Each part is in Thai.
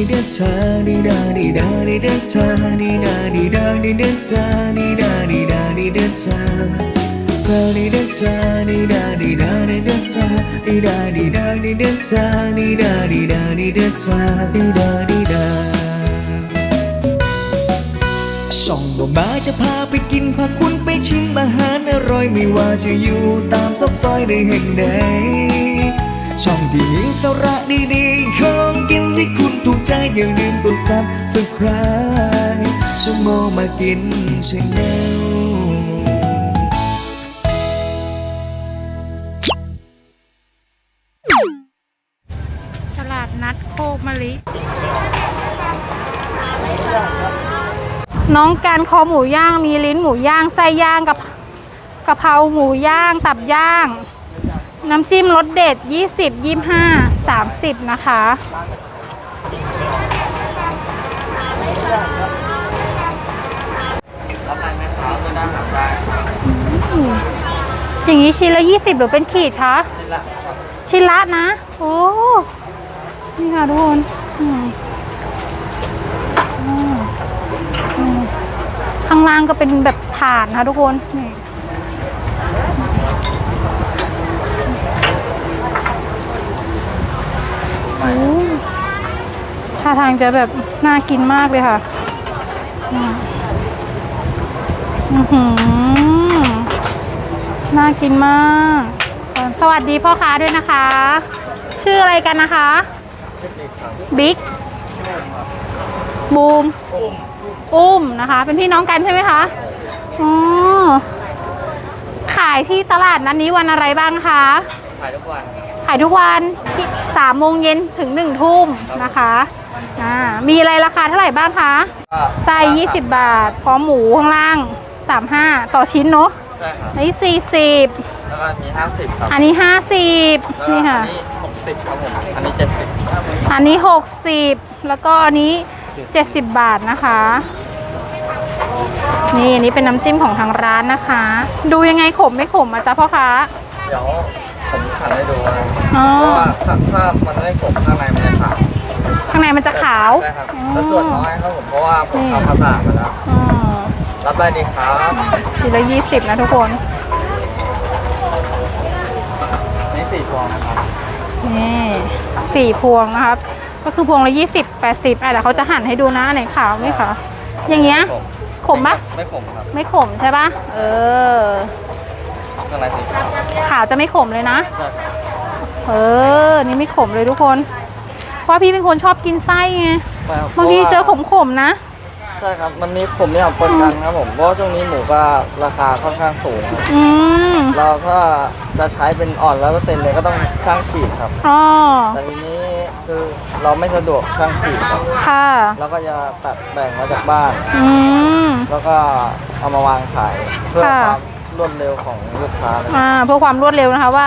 ดีเดชาดีดาดีดาดีเดชาดีดาดีดาดีเดชาดีดาดีดาดีเดชาเธอดีเดชาดีดาดีดาดีเดชาดีดาดีดาดีเดชาดีดาดีดาดีเดชาดีดาดีดาช่องบ่มาจะพาไปกินพาคุณไปชิมอาหารอร่อยไม่ว่าจะอยู่ตามซอกซอยในแห่งใดช่องที่มีสาระดีๆของกินที่คุณ ใจอย่าลืมกดซับสไคร b e ชั่วโมงมากินชาแนลตลาดนัดโคกมะลิ น้องการคอหมูย่างมีลิ้นหมูย่างไส้ย่างกับกะเพราหมูย่าง ตับย่าง น้ำจิ้มรสเด็ด 20 25 30 นะคะ อย่างนี้ชิ้นละ20หรือเป็นขีดคะชิ้นละนะ โอ้นี่ค่ะทุกคนอืมอืมอืมข้างล่างก็เป็นแบบฐานค่ะทุกคนนี่โอ้ท่าทางจะแบบน่ากินมากเลยค่ะอืม อื้อหือน่ากินมาก สวัสดีพ่อค้าด้วยนะคะ ชื่ออะไรกันนะคะ บิ๊ก บูม อุ้มนะคะ เป็นพี่น้องกันใช่ไหมคะ อ๋อ ขายที่ตลาดนัดนี้วันอะไรบ้างคะ ขายทุกวัน ขายทุกวันที่สามโมงเย็นถึงหนึ่งทุ่มนะคะอ่ามีอะไรราคาเท่าไหร่บ้างคะ ก็ไส้20 บาท พร้อมหมูข้างล่าง 35 ต่อชิ้นเนาะใช่ครับอันนี้ 40 แล้วก็มีห้าสิบครับอันนี้50แล้วก็นี่อัค่ะนนี้หกสิบครับผมอันนี้เจ็ดสิบอันนี้ 60 แล้วก็อันนี้ 70 บาทนะคะ นี่อันนี้เป็นน้ำจิ้มของทางร้านนะคะ ดูยังไงขมไม่ขมอะจ๊ะพ่อค้า เดี๋ยวผมขันให้ดูนะอ๋อ เพราะว่าถ้าถ้ามันไม่กลมข้างในมันจะขาวข้างในมันจะขาว ใช่ครับแล้วส่วนน้อยครับผมเพราะว่าผมทำภาษามาแล้ว อ๋อ รับได้ดีครับชิ้นละ20นะทุกคนนี่สี่ฟองนะครับนี่สี่พวงนะครับ ก็คือพวงละ20 80อะเดี๋ยวเขาจะหั่นให้ดูนะอันไหนขาวไม่ขาวอย่างเงี้ยผมขมปะไม่ขมครับไม่ขมใช่ปะเออข้างในสีขาวขาวจะไม่ขมเลยนะ ใช่ครับเออ นี่ไม่ขมเลยทุกคนเพราะพี่เป็นคนชอบกินไส้ไงใช่ครับบางทีเจอพราะว่าขมๆนะ ใช่ครับ มันมีขมเนี่ยปนกันครับผม เพราะว่าช่วงนี้หมูก็ราคาค่อนข้างสูงครับอืมเราก็จะใช้เป็นอ่อนร้อยเปอร์เซ็นต์เลยก็ต้องช่างขีดครับ อ๋อแต่ทีนี้คือเราไม่สะดวกช่างขีดครับค่ะ เราก็จะตัดแบ่งมาจากบ้าน อืม แล้วก็เอามาวางขายเพื่อค่ะความรวดเร็วของลูกค้าเลยอ่าเพื่อความรวดเร็วนะคะว่า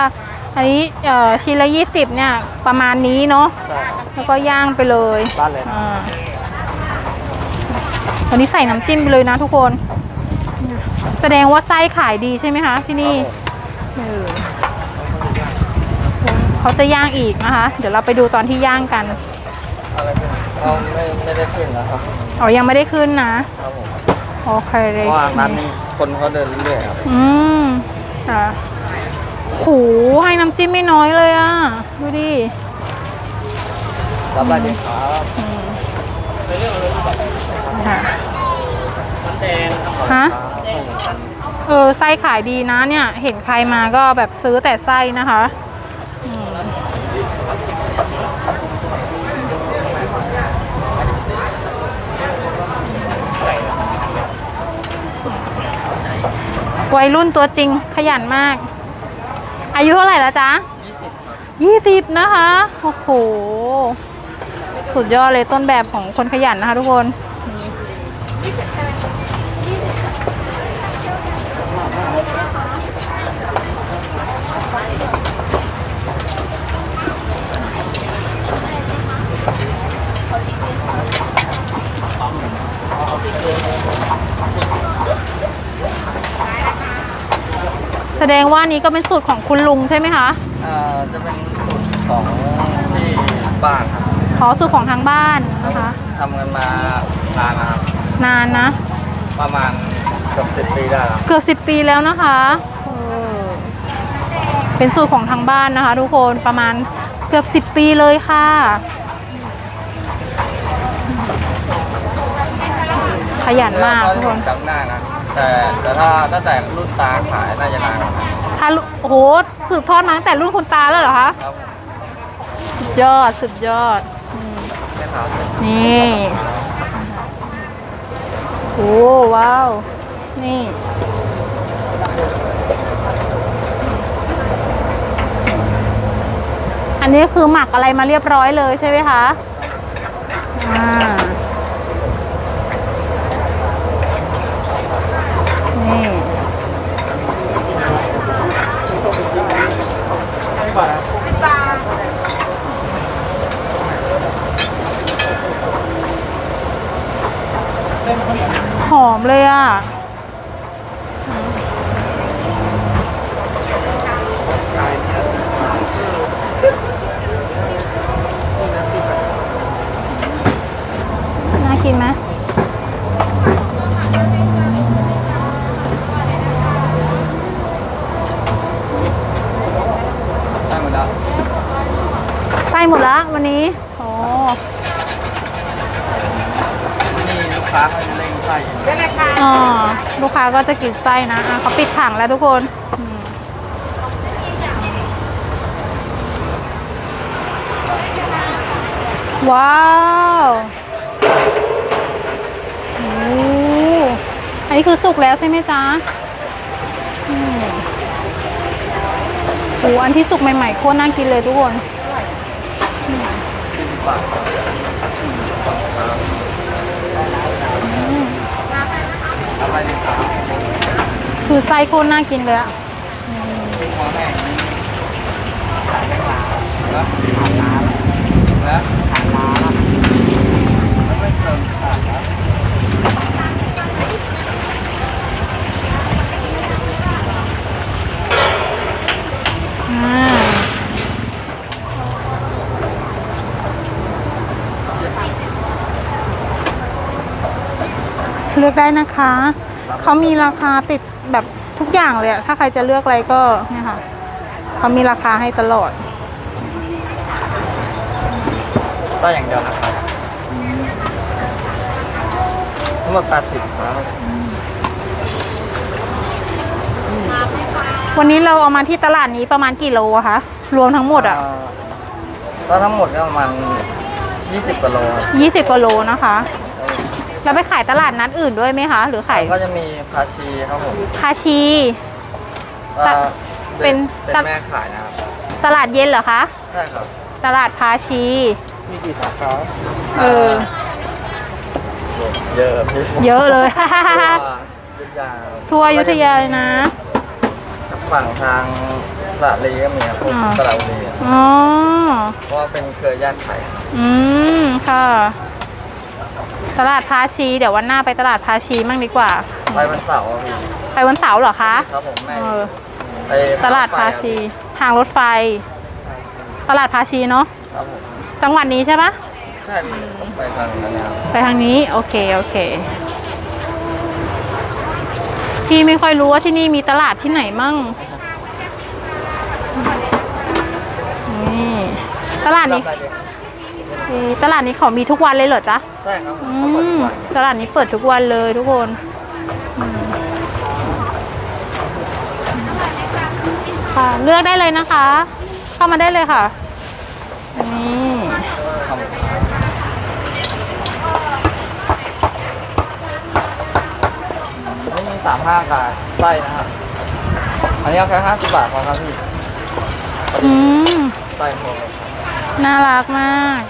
อันนี้เอ่อชิ้นละยี่สิบเนี่ย ประมาณนี้เนาะใช่ครับแล้วก็ย่างไปเลย บ้านเลยนะ อ่า วันนี้ใส่น้ำจิ้มไปเลยนะทุกคน แสดงว่าไส้ขายดีใช่ไหมคะที่นี่ครับผมเออเขาจะย่างอีกนะคะ เดี๋ยวเราไปดูตอนที่ย่างกันอะไรขึ้นเราไม่ไม่ได้ขึ้นนะครับอ๋อยังไม่ได้ขึ้นนะครับผมโอเคเพเลยราะว่าร้านนี้คนเขาเดินเรื่อยๆครับอืมค่ะโหให้น้ำจิ้มไม่น้อยเลยอะดูดิรับได้ดีครับค่ะมันแดง ฮะเออไส้ขายดีนะเนี่ย เห็นใครมาก็แบบซื้อแต่ไส้นะคะวัยรุ่นตัวจริงขยันมาก อายุเท่าไหร่แล้วจ๊ะยี่สิบนะคะ โอ้โห สุดยอดเลยต้นแบบของคนขยันนะคะทุกคน แสดงว่านี้ก็เป็นสูตรของคุณลุงใช่ไหมคะเอ่อจะเป็นสูตรของที่บ้านครับอขอสูตรของทางบ้านนะคะทำกันมานานนะครับนานนะ ประมาณเกือบสิบปีได้แล้วเกือบสิบปีแล้วนะคะเออเป็นสูตรของทางบ้านนะคะ ทุกคนประมาณเกือบสิบปีเลยค่ะ ขยันมากทุกคนจำได้นะ แต่แต่ถ้าตั้งแต่รุ่นตาขายน่าจะนานกว่านั้นถ้ารุ่นโอ้โหสืบทอดมาตั้งแต่รุ่นคุณตาแล้วเหรอคะ ครับสุดยอดสุดยอดอืมใช่ครับนี่โอ้ว้าว นี่ อันนี้คือหมักอะไรมาเรียบร้อยเลยใช่ไหมคะ อ่า นี่ หอมเลยอะ น่า กินไหมได้หมดแล้วไส้หมดละวันนี้ โอ้นี่ลูกค้าเขาจะเร่งไส้อยู่อ๋อลูกค้าก็จะกินไส้นะอะเขาปิดถังแล้วทุกคนอืมว้าวโอันนี้คือสุกแล้วใช่ไหมจ๊ะอืมโอ้อันที่สุกใหม่ๆโคตรน่ากินเลยทุกคนคือไส้โคตรน่ากินเลยอะแห้งแล้วขาดน้ำแล้วขาดน้ำแล้วไม่เติมขาดนะอ่ เลือกได้นะคะ เขามีราคาติดแบบทุกอย่างเลยอะถ้าใครจะเลือกอะไรก็เนี่ยค่ะเขามีราคาให้ตลอดไส้อย่างเดียวนะครับทั้งหมดแปดสิบครับวันนี้เราเอามาที่ตลาดนี้ประมาณกี่โลอะคะรวมทั้งหมดอะเก็ทั้งหมดก็ประมาณยี่สิบกิโลครับยี่สิบกว่าโลนะคะ แล้วไปขายตลาดนัดอื่นด้วยไหมคะ หรือขายก็จะมีพาชีครับผมคาชี ก็เป็นเป็นแม่ขายนะครับตลาดเย็นเหรอคะ ใช่ครับ ตลาดพาชี มีกี่สาขาเออ เยอะพี่เยอะเลย ยุทธยาทัวร์อยุธยาเลยนะ ฝั่งทางสระลีก็มีครับพวกอ่า สระบุรีอะอ๋อ เพราะว่าเป็นเครือญาติไทยอืม ค่ะ ตลาดพาชี เดี๋ยววันหน้าไปตลาดพาชีมั่งดีกว่า ไปวันเสาร์อะพี่ไปวันเสาร์เหรอคะครับผมในเออไปตลาดพาชี ทางรถไฟ ตลาดพาชีเนาะครับผมจังหวัดนี้ใช่ปะใช่พี่ผมไปทางนั้นนะครับไปทางนี้โอเคโอเคพี่ไม่ค่อยรู้ว่าที่นี่มีตลาดที่ไหนมั่งนี่ตลาดนี้ รับได้เลยเอ่อ ตลาดนี้เขามีทุกวันเลยเหรอจ๊ะใช่ครับผมอืเขาเปิดทุมกวันตลาดนี้เปิดทุกวันเลยทุกคนอืมค่ะเลือกได้เลยนะคะ เข้ามาได้เลยค่ะนี่ครับนี่มีสามห้ากาไส้นะครับอันนี้เอาแค่ห้าสิบบาทพอครับพี่อืมไส้พอครับน่ารักมาก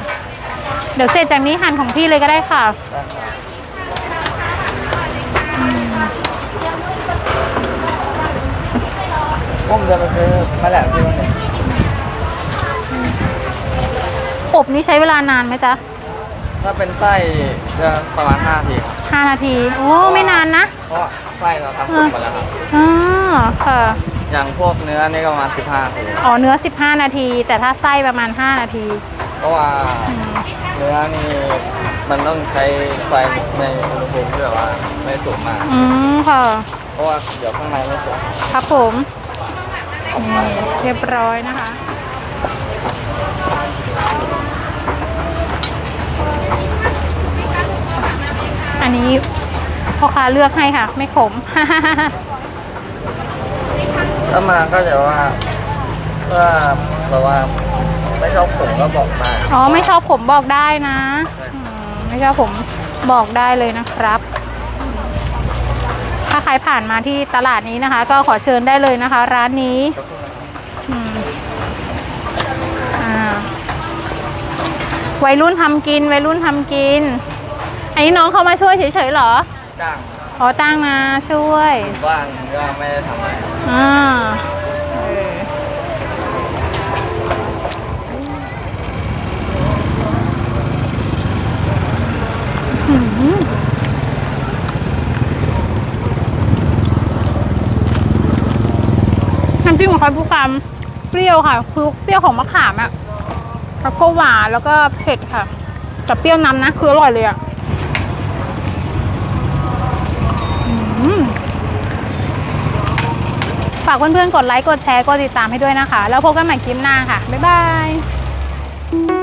เดี๋ยวเสร็จจากนี้หั่นของพี่เลยก็ได้ค่ะได้ครับผมจะไปซื้อแม่แหลมที่มันเนี่ยอบนี่ใช้เวลานานไหมจ๊ะ ถ้าเป็นไส้จะประมาณ5ทีครับ5นาที โอ้ ไม่นานนะ เพราะว่าไส้เราทำสุกมาแล้วครับ อ๋อค่ะ อย่างพวกเนื้อนี่ก็ประมาณ15ที อ๋อ เนื้อ 15 นาที แต่ถ้าไส้ประมาณ 5 นาที เพราะว่าอืมเนื้อนี่มันต้องใช้ไฟในอุณหภูมิที่แบบว่าไม่สูงมาก อืมค่ะ เพราะว่าเดี๋ยวข้างในไม่สุกครับผมนี่เรียบร้อยนะคะ อันนี้พ่อค้าเลือกให้ค่ะ ไม่ขม ถ้ามาก็จะว่าถ้าแบบว่า ไม่ชอบผมก็บอกมาอ๋อไม่ชอบผมบอกได้นะอืมไม่ชอบผมบอกได้เลยนะครับ ถ้าใครผ่านมาที่ตลาดนี้นะคะ ก็ขอเชิญได้เลยนะคะ ร้านนี้อืมอ่าวัยรุ่นทำกินวัยรุ่นทำกิน อันนี้น้องเขามาช่วยเฉยๆเหรอจ้างขอจ้างมาช่วยว่างก็ไม่ได้ทำอะไรอ่าเออหืมน้ำจิ้มของ เขาพูดคำเปรี้ยวค่ะ คือเปรี้ยวของมะขามอะแล้วก็หวานแล้วก็เผ็ดค่ะแต่เปรี้ยวนำนะ คืออร่อยเลยอะ่ะฝากเพื่อนๆ กดไลค์ กดแชร์ กดติดตามให้ด้วยนะคะ แล้วพบกันใหม่คลิปหน้าค่ะ บ๊ายบาย